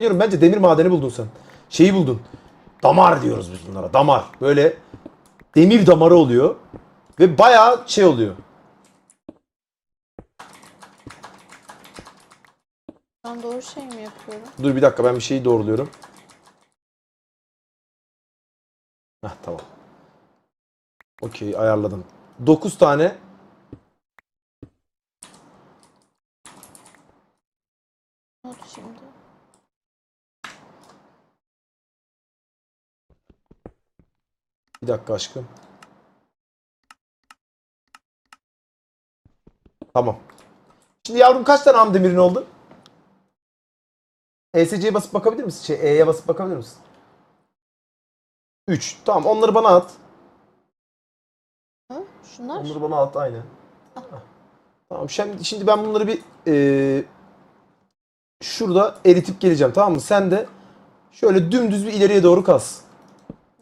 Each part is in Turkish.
Diyorum bence demir madeni buldun sen. Şeyi buldun. Damar diyoruz biz bunlara. Damar. Böyle demir damarı oluyor. Ve bayağı şey oluyor. Ben doğru şey mi yapıyorum? Dur bir dakika ben bir şeyi doğruluyorum. Heh tamam. Okey ayarladım. 9 tane Ne oldu şimdi? Bir dakika aşkım. Tamam. Şimdi yavrum kaç tane ham demirin oldu? ESC'ye basıp bakabilir misin? Şey E'ye basıp bakabilir misin? 3. Tamam onları bana at. Hı? Şunlar? Onları bana at aynen. Tamam şimdi, şimdi ben bunları bir eee, şurada eritip geleceğim tamam mı? Sen de şöyle dümdüz bir ileriye doğru kaz.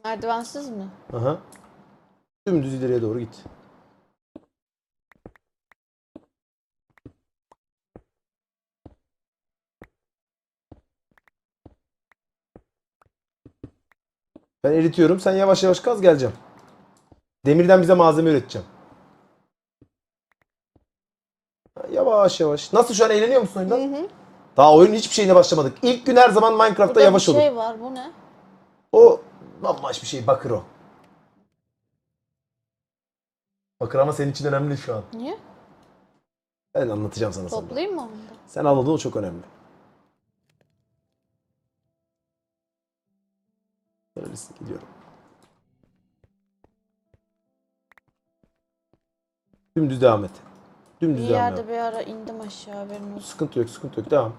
Merdivensiz mi? Aha. Dümdüz ileriye doğru git. Ben eritiyorum. Sen yavaş yavaş kaz geleceğim. Demirden bize malzeme üreteceğim. Yavaş yavaş. Nasıl şu an eğleniyor musun oyundan? Hı hı. Daha oyunun hiçbir şeyine başlamadık. İlk gün her zaman Minecraft'ta Burada yavaş bir olur. şey var. Bu ne? O bambaşka bir şey. Bakır o. Bakır ama senin için önemli şu an. Niye? Ben anlatacağım sana sonra. Toplayayım mı onu da? Sen anladın o çok önemli. Terörist gidiyorum. Dümdüz devam et. Bir Dümdüz devam et. yerde bir ara indim aşağı haberin olsun. Sıkıntı yok, sıkıntı yok. Devam.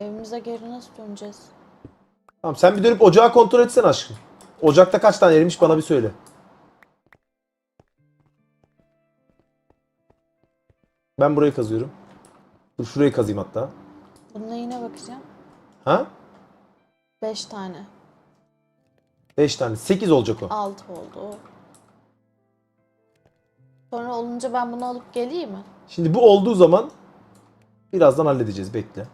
Evimize geri nasıl döneceğiz? Tamam sen bir dönüp ocağı kontrol etsene aşkım. Ocakta kaç tane erimiş bana bir söyle. Ben burayı kazıyorum. Dur şurayı kazayım hatta. Bununla yine bakacağım. Ha? Beş tane. 5 tane. 8 olacak o. Altı oldu o. Sonra olunca ben bunu alıp geleyim mi? Şimdi bu olduğu zaman birazdan halledeceğiz. Bekle.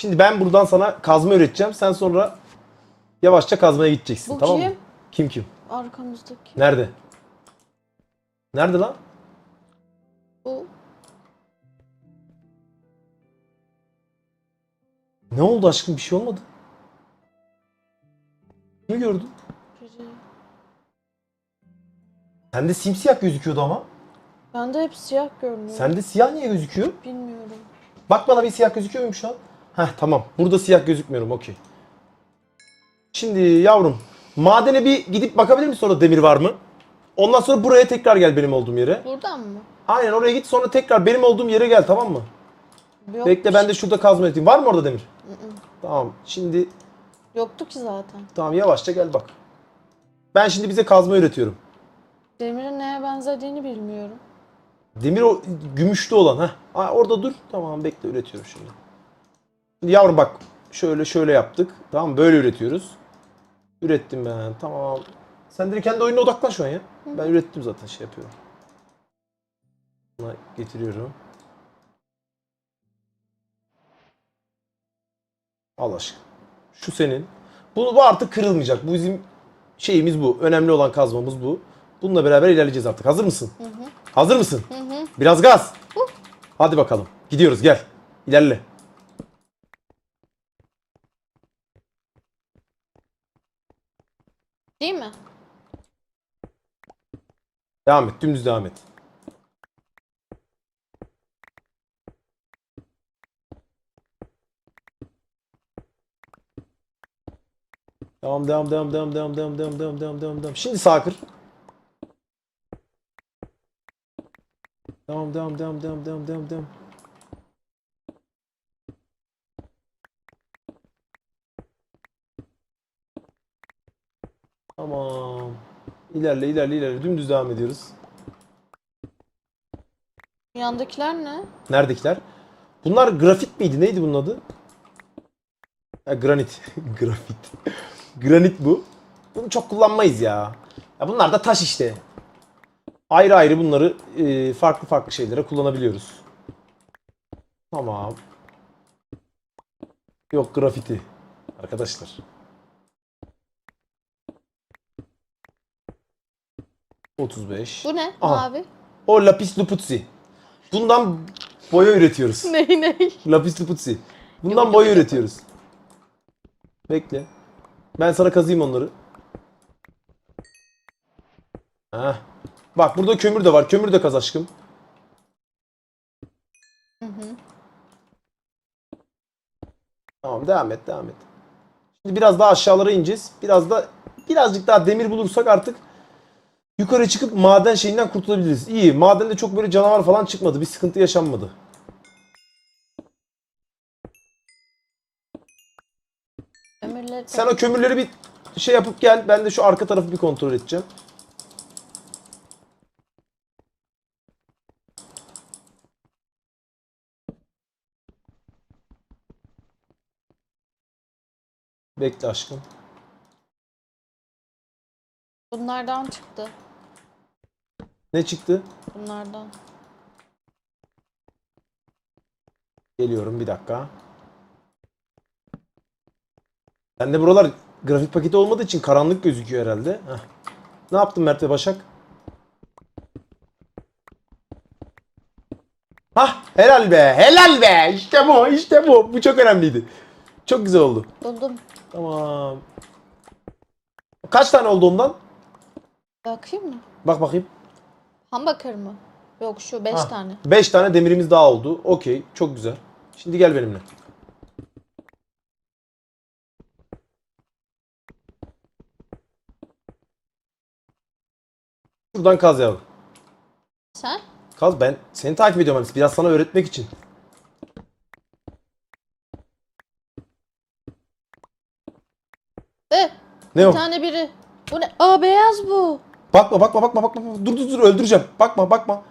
Şimdi ben buradan sana kazma üreteceğim. Sen sonra yavaşça kazmaya gideceksin. Bu tamam kim? mı? Kim kim? Arkamızdaki. Nerede? Nerede lan? Bu. Ne oldu aşkım? Bir şey olmadı. Ne gördün? biri. Sende simsiyah gözüküyordu ama. Bende hep siyah görünüyor. Sende siyah niye gözüküyor? Bilmiyorum. Bak bana bir siyah gözüküyor muyum şu an? Heh tamam. Burada siyah gözükmüyorum. Okey. Şimdi yavrum. Madene bir gidip bakabilir misin orada demir var mı? Ondan sonra buraya tekrar gel benim olduğum yere. Buradan mı? Aynen oraya git sonra tekrar benim olduğum yere gel tamam mı? Yok. Bekle ben de şurada kazma edeyim. Var mı orada demir? Tamam. Şimdi Yoktu ki zaten. tamam yavaşça gel bak. Ben şimdi bize kazma üretiyorum. Demirin neye benzediğini bilmiyorum. Demir o gümüşlü olan ha. Orada dur. Tamam bekle üretiyorum şimdi. Yavrum bak şöyle şöyle yaptık. Tamam böyle üretiyoruz. Ürettim ben. Tamam. Sen direkt kendi oyununa odaklan şu an ya. Ben ürettim zaten şey yapıyorum. Buna getiriyorum. Al aşkım. Şu senin. Bu, bu artık kırılmayacak. Bu bizim şeyimiz bu. Önemli olan kazmamız bu. Bununla beraber ilerleyeceğiz artık. Hazır mısın? Hazır mısın? Biraz gaz. Hadi bakalım. Gidiyoruz gel. İlerle. Değil mi? Devam et. Dümdüz devam et. Devam devam devam devam devam devam devam devam devam devam devam. Şimdi sağ kır. Devam devam devam devam devam devam devam. Tamam. İlerle ilerle ilerle. Dümdüz devam ediyoruz. Yandakiler ne? Neredekiler? Bunlar grafit miydi? Neydi bunun adı? Ha, granit. grafit. Granit bu. Bunu çok kullanmayız ya. Ya bunlar da taş işte. Ayrı ayrı bunları e, farklı farklı şeylere kullanabiliyoruz. Tamam. Yok grafiti. Arkadaşlar. ...35. Bu ne? Aha. Mavi. O lapis lazuli. Bundan boya üretiyoruz. Ney ney? Lapis lazuli. Bundan Yok, boya yok, üretiyoruz. Bekle. Ben sana kazıyım onları. Heh. Bak burada kömür de var. Kömür de kaz aşkım. Hı hı. Tamam devam et devam et. Şimdi biraz daha aşağılara ineceğiz. Biraz da birazcık daha demir bulursak artık yukarı çıkıp maden şeyinden kurtulabiliriz. İyi. Madende çok böyle canavar falan çıkmadı. Bir sıkıntı yaşanmadı. Ömürleri Sen o kömürleri bir şey yapıp gel. Ben de şu arka tarafı bir kontrol edeceğim. Bekle aşkım. Bunlardan çıktı. Ne çıktı? Bunlardan. Geliyorum bir dakika. Bende buralar grafik paketi olmadığı için karanlık gözüküyor herhalde. Heh. Ne yaptın Mert ve Başak? Hah helal be helal be işte bu işte bu bu çok önemliydi. Çok güzel oldu. Buldum. Tamam. Kaç tane oldu ondan? Bakayım mı? Bak bakayım. Hamburger mı? Yok şu 5 Ha, tane. 5 tane demirimiz daha oldu. Okey çok güzel. Şimdi gel benimle. Şuradan kaz yavrum. Sen? Kaz ben seni takip ediyorum. Biraz sana öğretmek için. E, Ne bir o? tane biri. Bu ne? Aa beyaz bu. Bakma bakma bakma bakma. Dur dur dur öldüreceğim. Bakma bakma.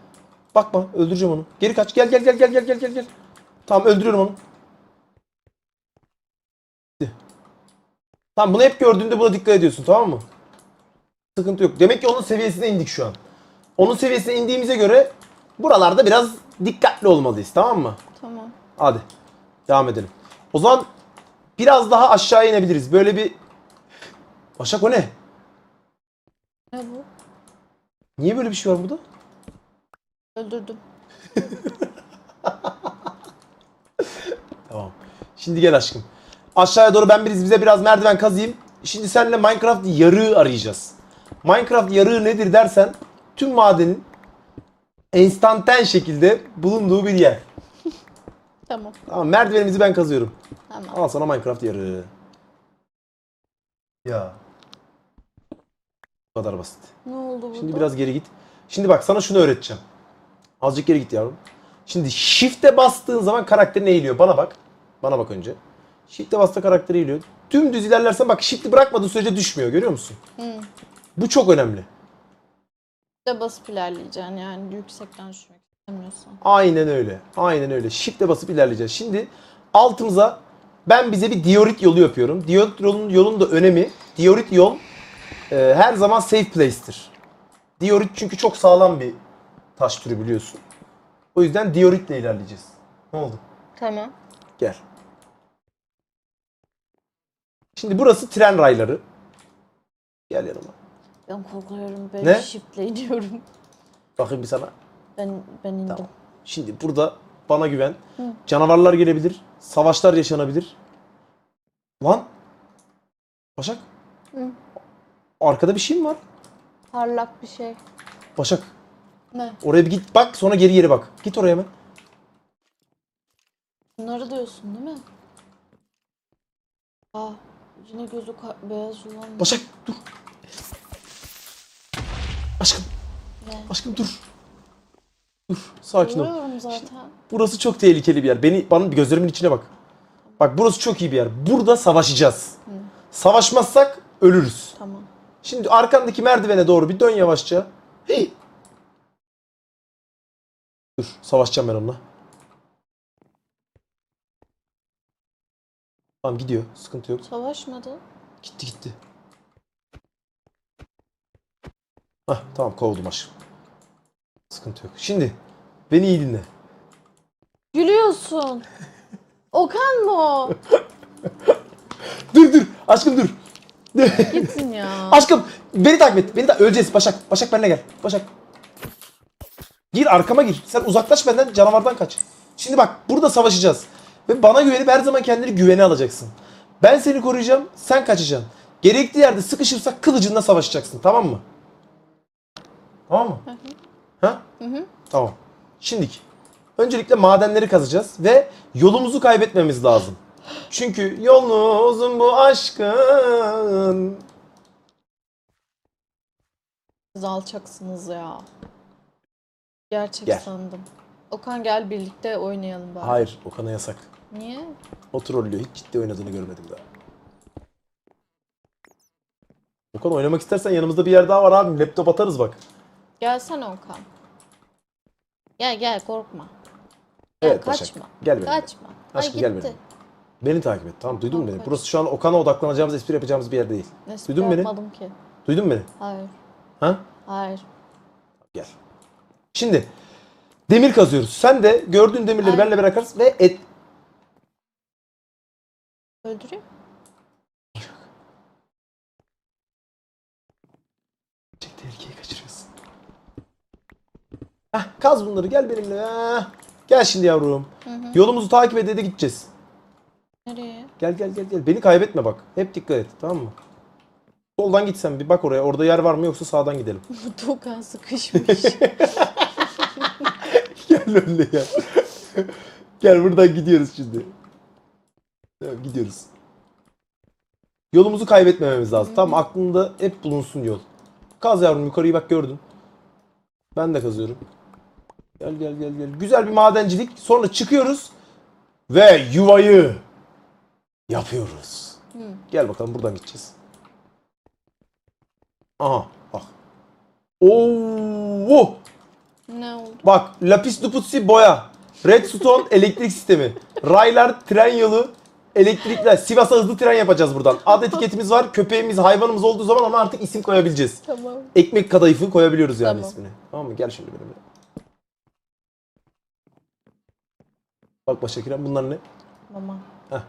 Bakma öldüreceğim onu. Geri kaç. Gel gel gel gel gel gel gel gel. Tamam öldürüyorum onu. Tamam bunu hep gördüğünde buna dikkat ediyorsun tamam mı? Sıkıntı yok. Demek ki onun seviyesine indik şu an. Onun seviyesine indiğimize göre buralarda biraz dikkatli olmalıyız tamam mı? Tamam. Hadi devam edelim. O zaman biraz daha aşağı inebiliriz. Böyle bir... Başak o ne? Ne bu? Niye böyle bir şey var burada? Öldürdüm. Tamam. Şimdi gel aşkım. Aşağıya doğru ben biz bize biraz merdiven kazayım. Şimdi seninle Minecraft yarığı arayacağız. Minecraft yarığı nedir dersen tüm madenin enstanten şekilde bulunduğu bir yer. Tamam. Tamam merdivenimizi ben kazıyorum. Tamam. Al sana Minecraft yarığı. Ya. Bu kadar basit. Ne oldu burada? Şimdi biraz geri git. Şimdi bak sana şunu öğreteceğim. Azıcık geri git yavrum. Şimdi shift'e bastığın zaman karakterin eğiliyor. Bana bak. Bana bak önce. Shift'e bastığında karakter eğiliyor. Dümdüz ilerlersen bak shift'i bırakmadığın sürece düşmüyor. Görüyor musun? Hı. Bu çok önemli. de basıp ilerleyeceksin yani yüksekten düşmek istemiyorsan. Aynen öyle. Aynen öyle. Shift'e basıp ilerleyeceğiz. Şimdi altımıza ben bize bir diorit yolu yapıyorum. Diorit yolun, yolun da önemi. Diorit yol e, her zaman safe place'tir. Diorit çünkü çok sağlam bir taş türü biliyorsun. O yüzden dioritle ilerleyeceğiz. Ne oldu? Tamam. Gel. Şimdi burası tren rayları. Gel yanıma. Ben korkuyorum. Ben Ne? shiftle iniyorum. Bakayım bir sana. Ben ben indim. Tamam. Şimdi burada bana güven. Canavarlar gelebilir. Savaşlar yaşanabilir. Lan. Başak. Hı. Arkada bir şey mi var? Parlak bir şey. Başak. Ne? Oraya bir git bak sonra geri yere bak. Git oraya hemen. Bunları diyorsun değil mi? Aa, yine gözü beyaz olan. Başak dur. Aşkım. Ne? Aşkım dur. Dur. Sakin ol. Görüyorum zaten. Burası çok tehlikeli bir yer. Beni bana gözlerimin içine bak. Bak burası çok iyi bir yer. Burada savaşacağız. Savaşmazsak ölürüz. Tamam. Şimdi arkandaki merdivene doğru bir dön yavaşça. Hey. Dur, savaşacağım ben onunla. Tamam gidiyor. Sıkıntı yok. Savaşmadı. Gitti gitti. Hah tamam kovdum aşkım. Sıkıntı yok. Şimdi beni iyi dinle. Gülüyorsun. Okan mı o? Dur dur aşkım dur. Gitsin ya. aşkım beni takip et. Beni de öleceğiz Başak. Başak benimle gel. Başak. Gir arkama gir. Sen uzaklaş benden canavardan kaç. Şimdi bak burada savaşacağız. Ve bana güvenip her zaman kendini güvene alacaksın. Ben seni koruyacağım, sen kaçacaksın. Gerektiği yerde sıkışırsak kılıcınla savaşacaksın tamam mı? Tamam mı? Ha? Hı hı. Tamam. Şimdiki. Öncelikle madenleri kazacağız ve yolumuzu kaybetmemiz lazım. Çünkü yolu uzun bu aşkın. Siz alçaksınız ya. Gerçek Gel. sandım. Okan gel birlikte oynayalım bari. Hayır, Okan'a yasak. Niye? O trollüyor. Hiç ciddi oynadığını görmedim daha. Okan oynamak istersen yanımızda bir yer daha var abi. Laptop atarız bak. Gelsene Okan. Gel gel korkma. Gel Evet Başak. kaçma. Gel benimle. Kaçma. Aşkım Ay gel gitti. benimle. Beni takip et. Tamam duydun mu beni? Burası şu an Okan'a odaklanacağımız, espri yapacağımız bir yer değil. Espri Duydun beni? yapmadım ki. Duydun mu beni? Hayır. Ha? Hayır. Gel. Şimdi demir kazıyoruz. Sen de gördüğün demirleri Ay. benimle bırakırsın ve et Öldüreyim. Çek tehlikeyi kaçırıyorsun. Heh, kaz bunları gel benimle. Gel şimdi yavrum. Yolumuzu takip ede de gideceğiz. Nereye? Gel gel gel gel. Beni kaybetme bak. Hep dikkat et tamam mı? Soldan gitsen bir bak oraya. Orada yer var mı yoksa sağdan gidelim. Okan sıkışmış. gel önüne gel. gel buradan gidiyoruz şimdi. Tamam, gidiyoruz. Yolumuzu kaybetmememiz lazım. Tamam aklında hep bulunsun yol. Kaz yavrum yukarıyı bak gördün. Ben de kazıyorum. Gel gel gel gel. Güzel bir madencilik. Sonra çıkıyoruz ve yuvayı yapıyoruz. Hı. Gel bakalım buradan gideceğiz. Aha bak. Oo! ne oldu? Bak lapis lazuli boya. Redstone elektrik sistemi. Raylar tren yolu. Elektrikler. Sivas'a hızlı tren yapacağız buradan. Ad etiketimiz var. Köpeğimiz, hayvanımız olduğu zaman ona artık isim koyabileceğiz. Tamam. Ekmek kadayıfı koyabiliyoruz yani Tamam. ismini. Tamam mı? Gel şimdi benimle. Bak Başakirem bunlar ne? Mama. Heh,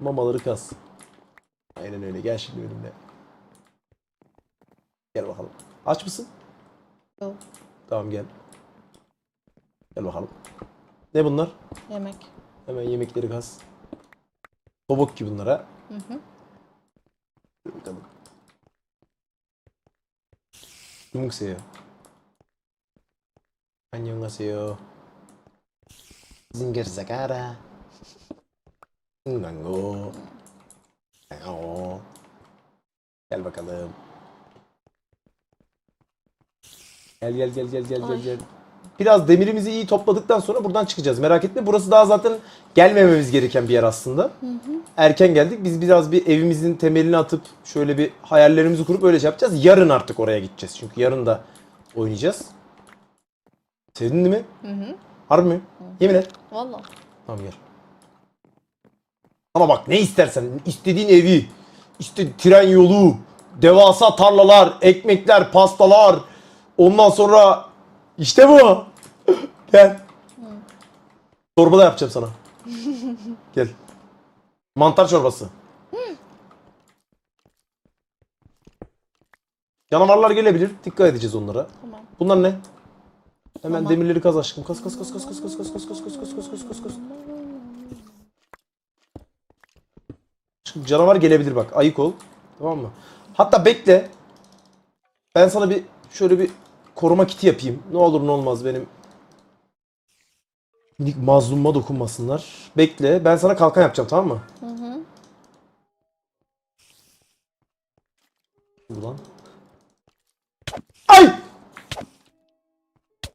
mamaları kas. Aynen öyle. Gel şimdi benimle. Gel bakalım. Aç mısın? Yok. Tamam gel. Gel bakalım. Ne bunlar? Yemek. Hemen yemekleri kas. Tobok gibi bunlar ha. Hı hı. Dur bakalım. Yumukseyo. Annyeonghaseyo. Zinger Zakara. Nango. Nango. Gel bakalım. Gel gel gel gel gel gel Ay. gel. Biraz demirimizi iyi topladıktan sonra buradan çıkacağız. Merak etme. Burası daha zaten gelmememiz gereken bir yer aslında. Hı hı. Erken geldik. Biz biraz bir evimizin temelini atıp şöyle bir hayallerimizi kurup öyle şey yapacağız. Yarın artık oraya gideceğiz. Çünkü yarın da oynayacağız. Sevdin değil mi? Hı hı. Harbi mi? Yemin et. Valla. Tamam gel. Ama bak ne istersen istediğin evi, işte tren yolu, devasa tarlalar, ekmekler, pastalar. Ondan sonra işte bu. gel. Çorba da yapacağım sana. gel. Mantar çorbası. Canavarlar gelebilir. Dikkat edeceğiz onlara. Tamam. Bunlar ne? Hemen Tamam. demirleri kaz aşkım. Kaz kaz kaz kaz kaz kaz kaz kaz kaz kaz kaz kaz kaz kaz kaz. Şimdi canavar gelebilir bak. Ayık ol. Tamam mı? Hatta bekle. Ben sana bir şöyle bir koruma kiti yapayım. Ne olur ne olmaz benim minik mazlumma dokunmasınlar. Bekle. Ben sana kalkan yapacağım tamam mı? Hı hı. Ulan. Ay!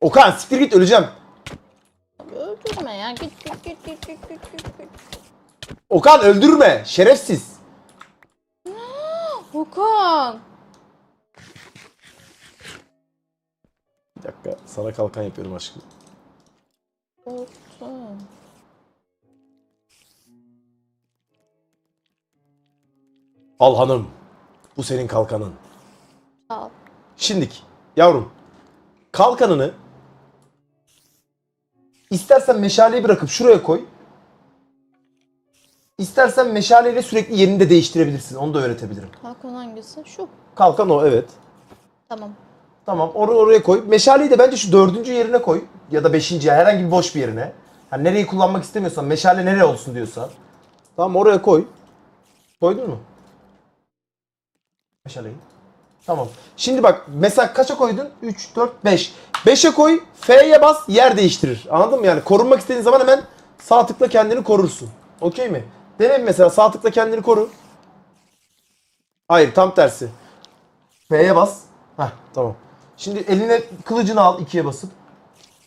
Okan siktir git öleceğim. Öldürme ya. Git git git git git git. Okan öldürme. Şerefsiz. Okan. Bir dakika sana kalkan yapıyorum aşkım. Korktum. Al hanım. Bu senin kalkanın. Ol. Şimdik. Yavrum. Kalkanını istersen meşaleyi bırakıp şuraya koy. İstersen meşaleyle sürekli yerini de değiştirebilirsin. Onu da öğretebilirim. Kalkan hangisi? Şu. Kalkan o evet. Tamam. Tamam onu oraya koy. Meşaleyi de bence şu dördüncü yerine koy. Ya da beşinci herhangi bir boş bir yerine. Yani nereyi kullanmak istemiyorsan, meşale nereye olsun diyorsan. Tamam oraya koy. Koydun mu? Meşaleyi. Tamam. Şimdi bak mesela kaça koydun? 3, 4, 5. 5'e koy, F'ye bas, yer değiştirir. Anladın mı? Yani korunmak istediğin zaman hemen sağ tıkla kendini korursun. Okey mi? Dene mesela sağ tıkla kendini koru. Hayır tam tersi. F'ye bas. Heh tamam. Şimdi eline kılıcını al ikiye basıp.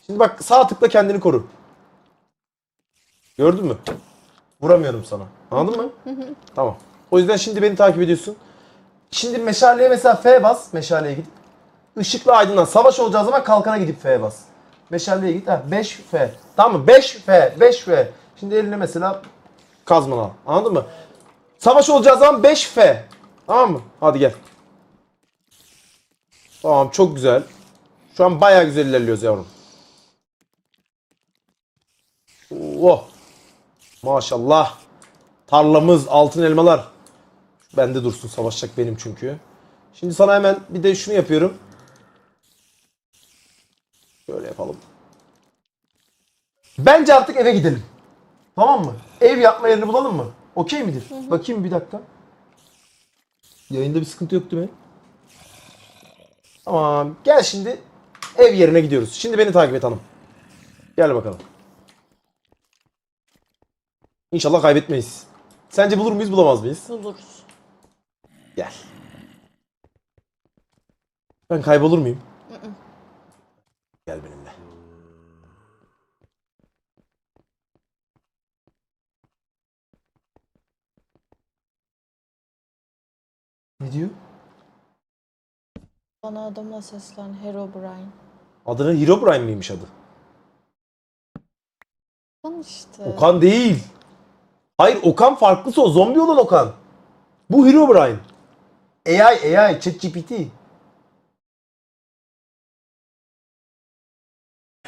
Şimdi bak sağ tıkla kendini koru. Gördün mü? Vuramıyorum sana. Anladın mı? Tamam. O yüzden şimdi beni takip ediyorsun. Şimdi meşaleye mesela F bas. Meşaleye git. Işıkla aydınlan. Savaş olacağı zaman kalkana gidip F bas. Meşaleye git. Ha, 5 F. Tamam mı? 5 F. 5 F. Şimdi eline mesela kazmanı al. Anladın mı? Savaş olacağı zaman 5 F. Tamam mı? Hadi gel. Tamam çok güzel. Şu an bayağı güzel ilerliyoruz yavrum. Oh. Maşallah. Tarlamız altın elmalar. Bende dursun savaşacak benim çünkü. Şimdi sana hemen bir de şunu yapıyorum. Şöyle yapalım. Bence artık eve gidelim. Tamam mı? Ev yapma yerini bulalım mı? Okey midir? Bakayım bir dakika. Yayında bir sıkıntı yok değil mi? Tamam. Gel şimdi ev yerine gidiyoruz. Şimdi beni takip et hanım. Gel bakalım. İnşallah kaybetmeyiz. Sence bulur muyuz bulamaz mıyız? Buluruz. Gel. Ben kaybolur muyum? Gel benimle. Diyor? Bana adamla seslen. Herobrine. Adını Herobrine miymiş adı? Okan işte. Okan değil. Hayır Okan farklısı o. Zombi olan Okan. Bu Herobrine. AI, AI, ChatGPT.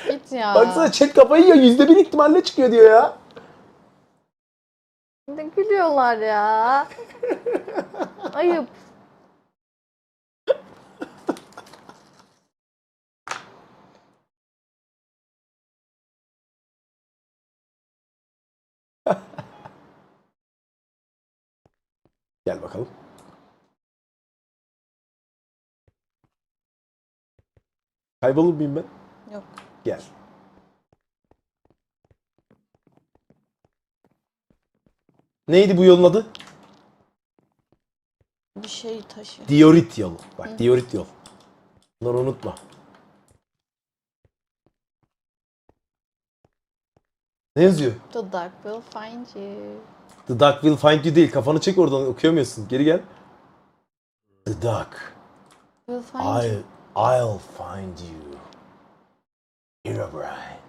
Git ya. Baksana chat kafayı yiyor. Yüzde bir ihtimalle çıkıyor diyor ya. Ne gülüyorlar ya. Ayıp. Gel bakalım. Kaybolur muyum ben? Yok. Gel. Neydi bu yolun adı? Bir şey taşı. Diorit yolu. Bak Diorit yol. Bunları unutma. Ne yazıyor? The dark will find you. The Duck will find you değil. Kafanı çek oradan okuyamıyorsun. Geri gel. The Duck. Will find I, you. I'll find you. Herobrine.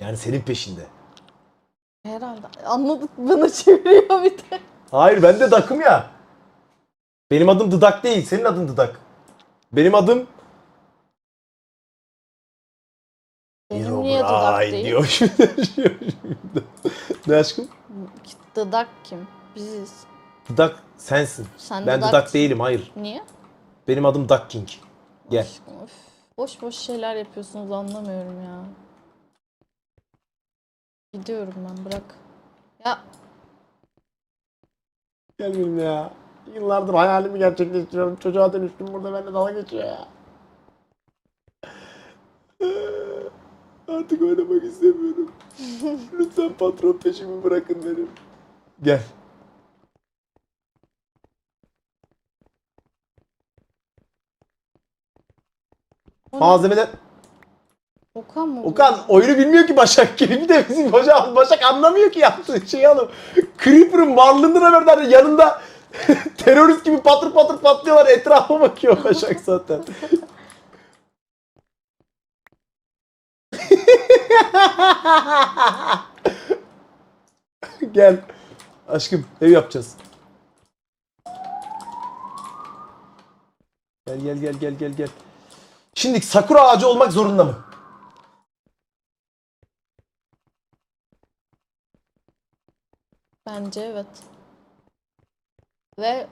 Yani senin peşinde. Herhalde. Anladık bana çeviriyor bir de. Hayır ben de Duck'ım ya. Benim adım The Duck değil. Senin adın The Duck. Benim adım Benim niye değil? diyor şimdi. ne aşkım? Duck kim? Biziz. Duck sensin. Sen ben Duck değilim hayır. Niye? Benim adım Duck King. Gel. Aşkım, öf. Boş boş şeyler yapıyorsunuz anlamıyorum ya. Gidiyorum ben bırak. Ya Gel benimle ya. Yıllardır hayalimi gerçekleştiriyorum. Çocuğa dönüştüm burada benimle dalga geçiyor ya. Artık oynamak istemiyorum. Lütfen patron peşimi bırakın benim. Gel. Malzemeler... Okan mı? Okan oyunu bilmiyor ki Başak. Bir de bizim hoca Başak anlamıyor ki yaptığı şeyi oğlum. Creeper'ın varlığından haberler yanında terörist gibi patır patır patlıyorlar. Etrafa bakıyor Başak zaten. Gel. Aşkım ev yapacağız. Gel gel gel gel gel gel. Şimdi sakura ağacı olmak zorunda mı? Bence evet. Ve